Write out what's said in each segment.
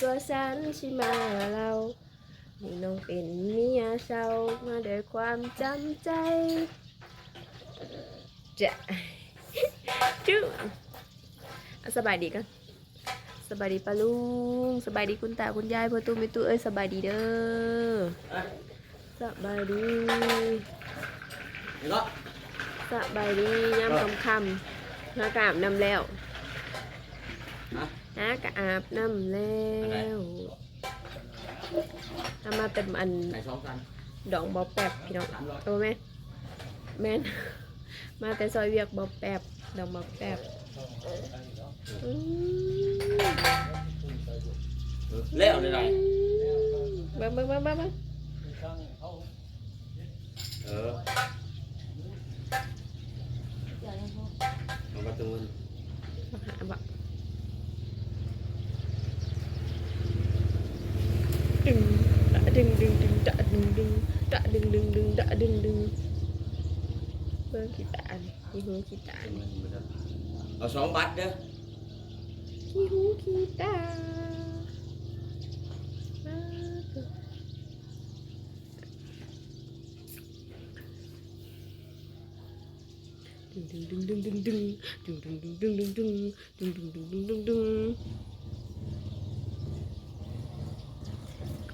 ตัวฉันชิมาเรานี่น้องเป็นเมียเศร้ามาด้วยความจำใจจะจุ๊เอาสบายดีกันสบายดีปะลุงสบายดีคุณตาคุณยายพ่อตู้ไม่ตู้เอ้ยสบายดีเด้อสบายดีนี่ก็สบายดีย่ำคำคำๆหากอาบน้ำแล้ว ฮะหากอาบน้ำแล้วทำมาเป็นอันไหนสองกันดองบอแปบพี่น้องสามร้อยโอ้แม่แม่นมาแต่ซอยเวียกบอแปบดองบอแปบอืมเลี้ยวเลยไรเบิ้งเบิ้งเบิ้งเบิ้งเบิ้งเออมันประตูนมาหาบะดึงดะดึงดึงดึงดะดึง ดึงดะดึงดึงดึงดะดึงดึงเบิ้งขี้ตาลขี้หูขี้ตาลเอาสองบัตรเด้อขี้หูขี้ตาดึงดึงดึงดึงดึงดึงดึงดึงดึงดึงดึงดึงดึงดึงดึงดึงดึงดึง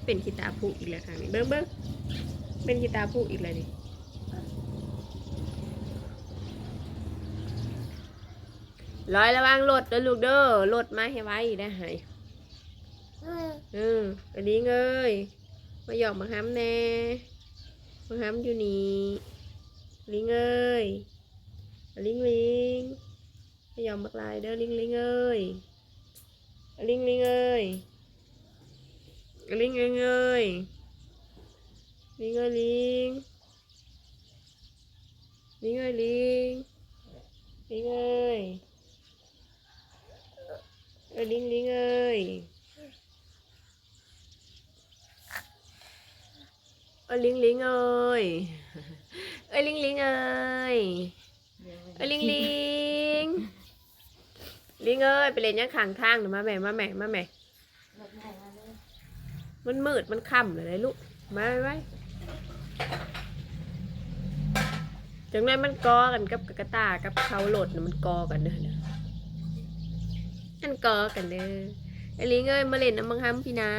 เป็นกีตาร์ผูกอีกแล้วค่ะนี่เบิ้งเบิ้ง เป็นกีตาร์ผูกอีกแล้วนี่ลอยระวังรถเด้อลูกเด้อรถมาให้ไว้ได้หายเอออันนี้เงยมาหยอกมาห้ำแน่มาห้ำอยู่นี่ลิงเอ้ยลิงลิงมาหยอกมักลายเด้อลิงลิงเอ้ยลิงลิงเอ้ยลิงลิงเอ้ย ลิงเอ้ยลิงลิงเอ้ยลิงลิงเอ้ยเอ้ยลิงลิงเอ้ยเอ้ยลิงลิงเอ้ยเอ้ยลิงลิงเอ้ยเอ้ยลิงลิงลิงเอ้ยไปเล่นยังขังทางหนูมาแม่มาแม่มาแม่มันมืดมันค่ำเลยเลยลูกมาไว้ จังนั้นมันกอกันกับกระตากับเขาโหลดน่ะมันกอกันเด้อเด้ออันกอกันเด้อไอ้ลิงเอ้ยมาเล่นน้ำมังฮัมพี่นะ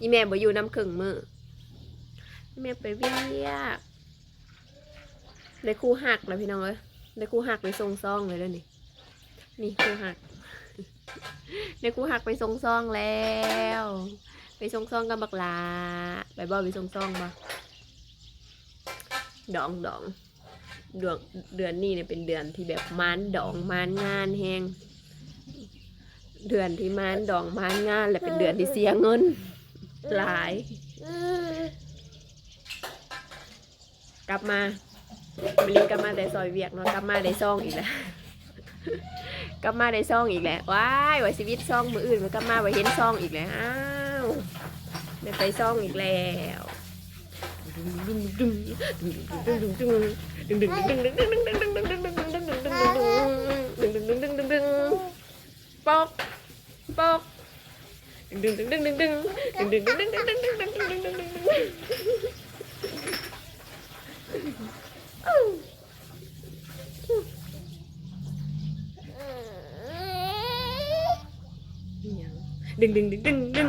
อีแม่บ่อยู่น้ำครึ่งมืออีแม่ไปเวียกได้คู่หักแล้วพี่น้องเอ้ยได้คู่หักไปทรงซองเลยแล้วนี่นี่คู่หักได้คู่หักไปทรงซองแล้ว ไปทรงซองกับบักลาไปบ่ไปทรงซองบ่ดองดองเดือนเดือนนี้เนี่ยเป็นเดือนที่แบบมานดองมานงานแหงเดือนที่มานดองมานงาน และเป็นเดือนที่เสียเงิน หลาย กลับมาบริกลับมาได้ซอยเวียกเนาะกลับมาได้ซองอีกแล้วกลับมาได้ซองอีกแล้วว้ายว่าชีวิตซองมืออื่นมันกลับมาไว้เห็นซองอีกแล้วอ้า วได้ไปซองอีกแล้วปอกปอกดึงดึงดึงดึงดึง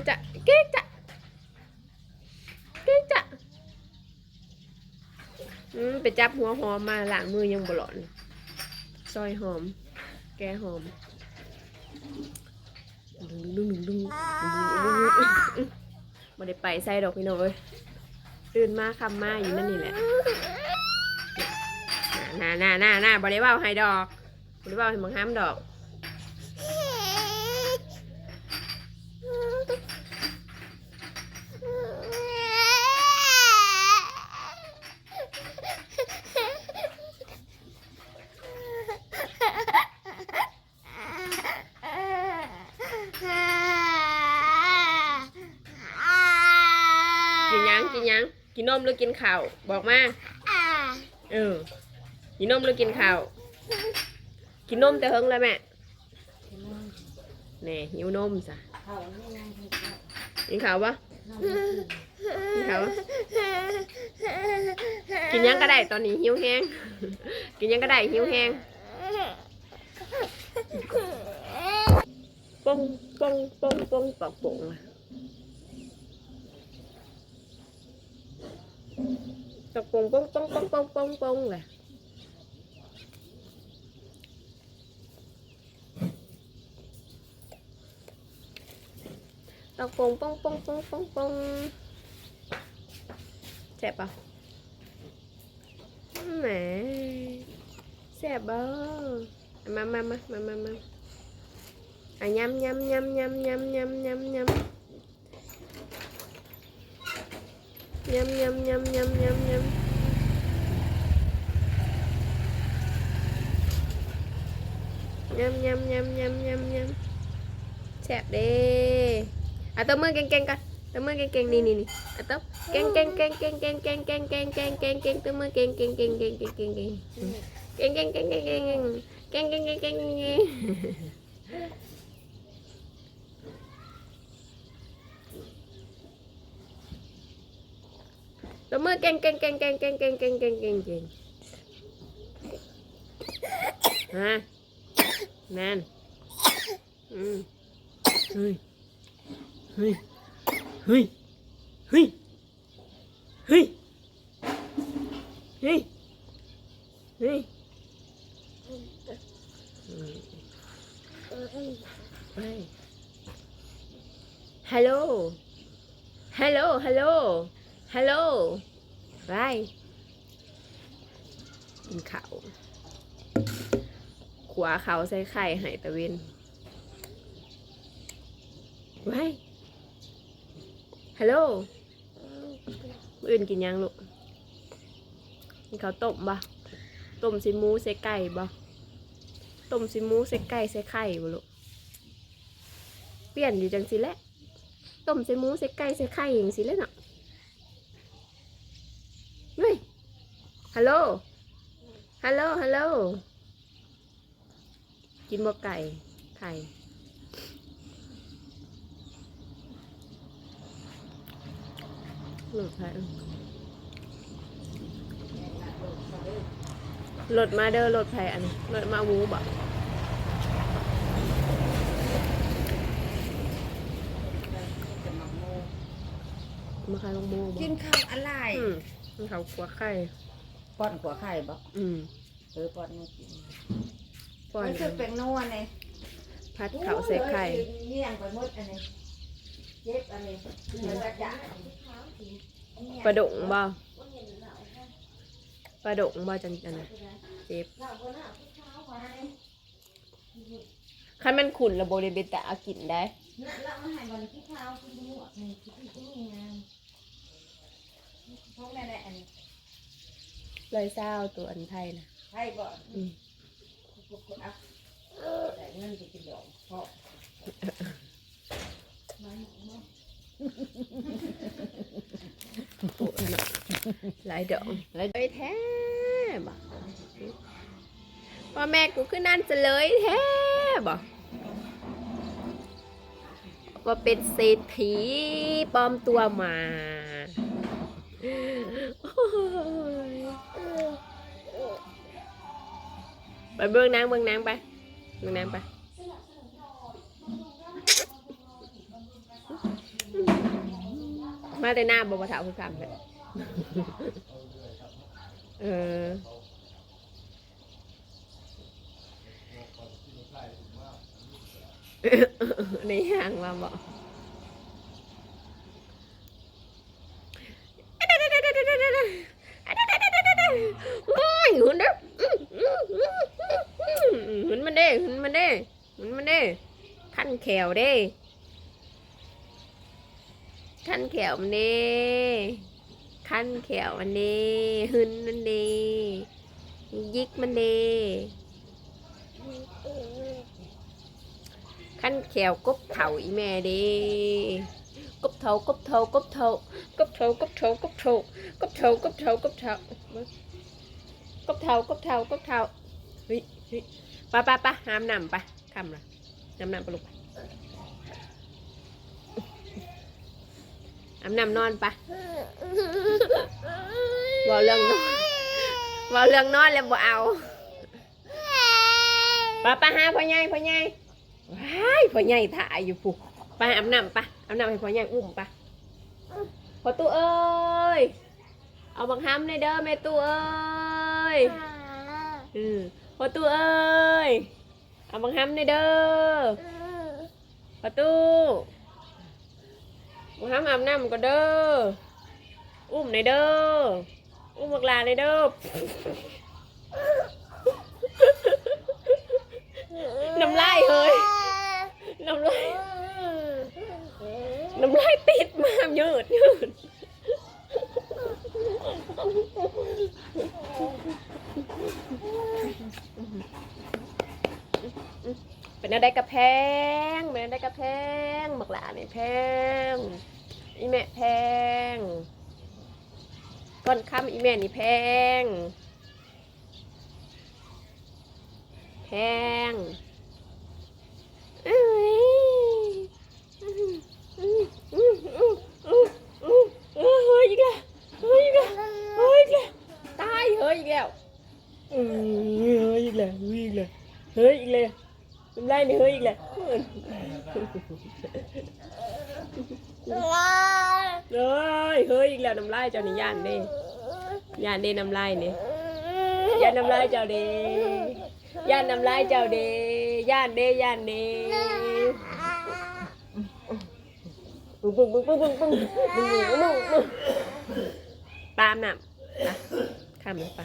กจ้ะกิ๊กจะกิ๊กจ้ะอืมไปจับหัวหอมมาล้างมือยังบลอนซอยหอม แกหอมดึงดึงดึงดึงมาได้ไปใส่ดอกพี่น้องเอ้ยตื่นมาคำมาอยู่นั่นนี่แหละน่าน่าน่าน่าบ่ได้ว่าให้ดอกบ่ได้ว่าให้มังห้ามดอก กินหยัง กินนมหรือกินข้าวบอกมาเออกินนมหรือกินข้าวกินนมแต่เฮิงเลยแม่แน่หิวนมจ้ะเขาไม่นั่งให้เขากินข้าวปะน้องไม่กินกินข้าวปะกินหยังก็ได้ตอนนี้หิวแห้งกินหยังก็ได้หิวแห้งปงปงปงปงปอกปง อะตอกปงปงปงปงปงปงปงเลยตอกปงปงปงปงปงปงแซ่บปะแหมแซ่บเบ้อมามามามามามาอะยำยำยำยำยำยำ ยำยำยำยำยำยำยำยำยำยำยำยำยำยำแซ่บเด้อะตบมือเก่งๆกันตบมือเก่งๆนี่นี่นี่อะตบเก่งเก่ง แมนอืมเฮ้ย เฮ้ย เฮ้ย เฮ้ย เฮ้ย เฮ้ย เฮ้ยฮัลโหล ฮัลโหล ฮัลโหล ฮัลโหลไปกินข้าว ขวาเขาใส่ไข่ใหายตะเวนไว้ฮัลโหลอื่นกินยังลูกกินข้าวต้มบ่ต้มสิมูใส่ไก่บ่ต้มสิมูใส่ไก่ใส่ไข่บ่ลูกเปลี่ยนอยู่จังสิแหละต้มใส่หมูใส่ไก่ใส่ไข่อย่างสิแหละเนาะเฮ้ยฮัลโหลฮัลโหลฮัลโหล กินบ่ไก่ไข่หลุดไข่หลดมาเด้อหลดไผ่อันนี้หลดมาหมูบ่จะมาโมมาขายลงหมูบ่กินข้าวอะไรอืมมันเขากลัวไข่ ป้อนหัวไข่บ่อืม เออป้อนไม่กิน ป้อนมันคือเป็นนัวเลยพัดเขาใส่ไข่เลี้ยงไปหมดอันนี้เจ็บอันนี้แล้วก็จะปลาดงบ่ปลาดงบ่จังจังนะเจ็บคันมันขุ่นระบบเดเบตะเอากินได้น่ะแล้วมาให้บอลที่ข้าวที่ดูอะนี่ที่ที่นี่งามพวกนั้นแหละอันนี้เลยเศร้าตัวอันไทยนะให้บ่ อืมกูกดอัพแต่เงินจะกินดอกเพราะโอ้ยเนาะหลายดอกหลายดอกแท้บ่พ่อแม่กูขึ้นนั่นจะเลยแท้บ่ว่าเป็นเศรษฐีปลอมตัวมา ไปเบื้องนางเบื้องนางไปเบื้องนางไปมาแต่หน้าบวถาคือคำเลยเออในห่างมาบอกโอ้ยหุ่นเด้อ หุนมันเด้หุ่นมันเด้หุ่นมันเด้ขั้นแขวเด้ขั้นแขวมันเด้ขั้นแขวมันเด้หึนมันเด้ยิกมันเด้ขั้นแขวกบเข่าอีแม่เด้กบเถากบเถากบเถากบเถากบเถากบเถากบเถากบเถากบเถากบเถากบเถากบเถาเฮ้ยเฮ้ย ปไปไปหามนำไปคำละน้ำนำไปลูกไปอาบน้ำนอนไปบอกเรื่องนอนบอกเรื่องนอนแล้วบ่เอาปไปหาพ่อใหญ่พ่อใหญ่ว้ายพ่อใหญ่ถ่ายอยู่ปุ๊ไปอาบน้ำไปอาบน้ำให้พ่อใหญ่อุ้มไปพอตู้เอ้ยเอาบังคับในเด้อแม่ตู้เอ้ยอืม พอตู้เอ้ย เอาบังคับในเด้อพอตู้บังคับอาบน้ำก็เด้อ อุ้มในเด้อ อุ้มบักลาในเด้อ น้ำลายเฮ้ย น้ำลาย น้ำลายติดมากยืดยืด เป็นอะไรกระแพงเป็นอะไรกระแพงบักหลานี่แพงอีแม่แพงก้อนค้ำอีแม่นี่แพง แพงเอ้ยเฮ้ยอีกแล้วเฮ้ยอีกแล้วเฮ้ยอีกแล้วตายเฮ้ยอีกแล้ว เฮ้ยอีกแล้วเฮ้ยอีกแล้วเฮ้ยอีกแล้วทำไรเนี่ยเฮ้ยอีกแล้วเฮ้ยเฮ้ยอีกแล้วน้ำลายเจ้านี่ย่านเด้ย่านเด้น้ำลายนี่ย่านน้ำลายเจ้าเด้ย่านน้ำลายเจ้าเด้ย่านเด้ย่านเด้ปึ้งปึ้งปึ้งปึ้งปึ้งปึ้งปึ้งปึ้งปึ้งปึ้งปึ้งตามน้ำไปข้ามเลยไป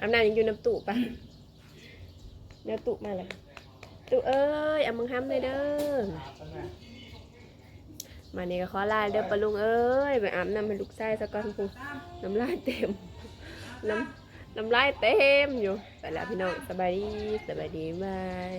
อาบน้ำยังอยู่น้ำตู้ปะน้ำตู้มาเลยตู้เอ้ยเอามึงห้ำเลยเด้อมาเนี่ก็ขอลาเด้อปะลุงเอ้ยไปอาบน้ำให้ลูกชายสักก่อนพูน้ำลายเต็มน้ำน้ำลายเต็มอยู่ไปแล้วพี่น้องสบายดีสบายดีบาย